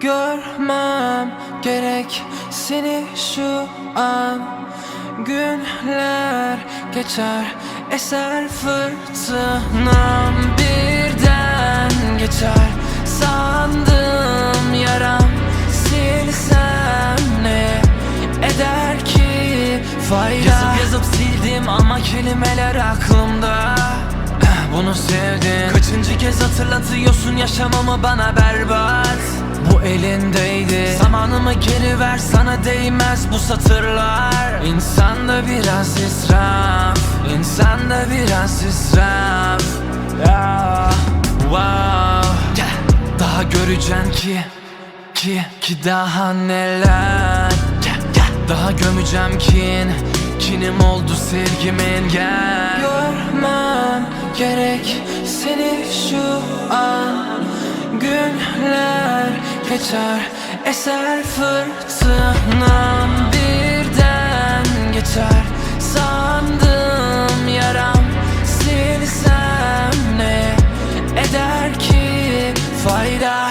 Görmem gerek seni şu an. Günler geçer eser fırtınam Birden geçer. Sandım yaram Silsem ne eder ki fayda? Yazıp yazıp sildim ama kelimeler aklımda. Bunu sevdim. Kaçıncı kez hatırlatıyorsun yaşamamı bana berbat elindeydi. Zamanımı geri ver sana değmez bu satırlar. İnsanda biraz israf İnsanda biraz israf. Ya, Wow. Daha göreceksin ki Ki ki daha neler. Daha gömeceğim kin Kinim oldu sevgimin gel. Görmem gerek seni şu an geçer. Eser fırtınam birden geçer. Sandım yaram silsem ne eder ki fayda?